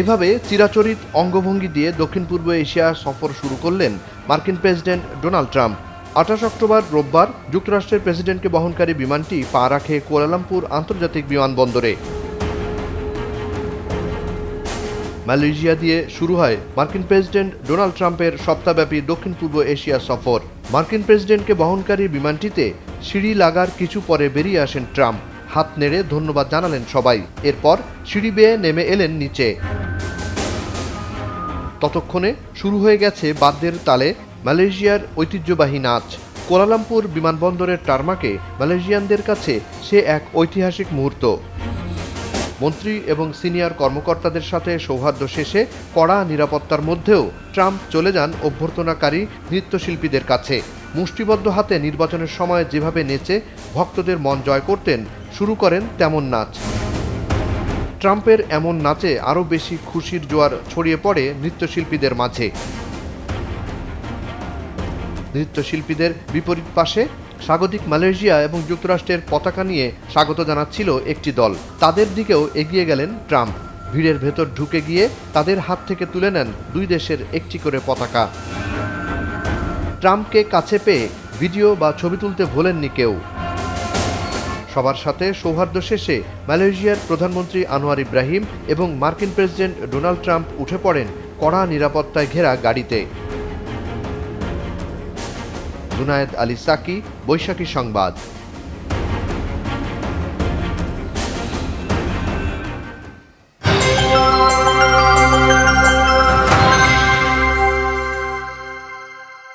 এভাবে চিরাচরিত অঙ্গভঙ্গি দিয়ে দক্ষিণ পূর্ব এশিয়া সফর শুরু করলেন মার্কিন প্রেসিডেন্ট ডোনাল্ড ট্রাম্প। আঠাশ অক্টোবর রোববার যুক্তরাষ্ট্রের প্রেসিডেন্টকে বহনকারী বিমানটি পা রাখে কুয়ালালামপুর আন্তর্জাতিক বিমানবন্দরে। মালয়েশিয়া দিয়ে শুরু হয় মার্কিন প্রেসিডেন্ট ডোনাল্ড ট্রাম্পের সপ্তাহব্যাপী দক্ষিণ পূর্ব এশিয়া সফর। মার্কিন প্রেসিডেন্টকে বহনকারী বিমানটিতে সিঁড়ি লাগার কিছু পরে বেরিয়ে আসেন ট্রাম্প। হাত নেড়ে ধন্যবাদ জানালেন সবাই। এরপর সিঁড়ি বেয়ে নেমে এলেন নিচে। ততক্ষণে শুরু হয়ে গেছে বাদ্যের তালে মালয়েশিয়ার ঐতিহ্যবাহী নাচ। কোলালামপুর বিমানবন্দরের টার্মাকে মালয়েশিয়ানদের কাছে সে এক ঐতিহাসিক মুহূর্ত। মন্ত্রী এবং সিনিয়র কর্মকর্তাদের সাথে সৌহার্দ্য শেষে কড়া নিরাপত্তার মধ্যেও ট্রাম্প চলে যান অভ্যর্থনাকারী নৃত্যশিল্পীদের কাছে। মুষ্টিবদ্ধ হাতে নির্বাচনের সময় যেভাবে নেচে ভক্তদের মন জয় করতেন, শুরু করেন তেমন নাচ। ট্রাম্পের এমন নাচে আরও বেশি খুশির জোয়ার ছড়িয়ে পড়ে নৃত্যশিল্পীদের মাঝে। নৃত্যশিল্পীদের বিপরীত পাশে স্বাগতিক মালয়েশিয়া এবং যুক্তরাষ্ট্রের পতাকা নিয়ে স্বাগত জানাচ্ছিল একটি দল। তাদের দিকেও এগিয়ে গেলেন ট্রাম্প। ভিড়ের ভেতর ঢুকে গিয়ে তাদের হাত থেকে তুলে নেন দুই দেশের একটি করে পতাকা। ট্রাম্পকে কাছে পেয়ে ভিডিও বা ছবি তুলতে ভোলেননি কেউ। সবার সাথে সৌহার্দ্য শেষে মালয়েশিয়ার প্রধানমন্ত্রী আনোয়ার ইব্রাহিম এবং মার্কিন প্রেসিডেন্ট ডোনাল্ড ট্রাম্প উঠে পড়েন কড়া নিরাপত্তায় ঘেরা গাড়িতে। জুনায়েদ আলী সাকি, বৈশাখী সংবাদ।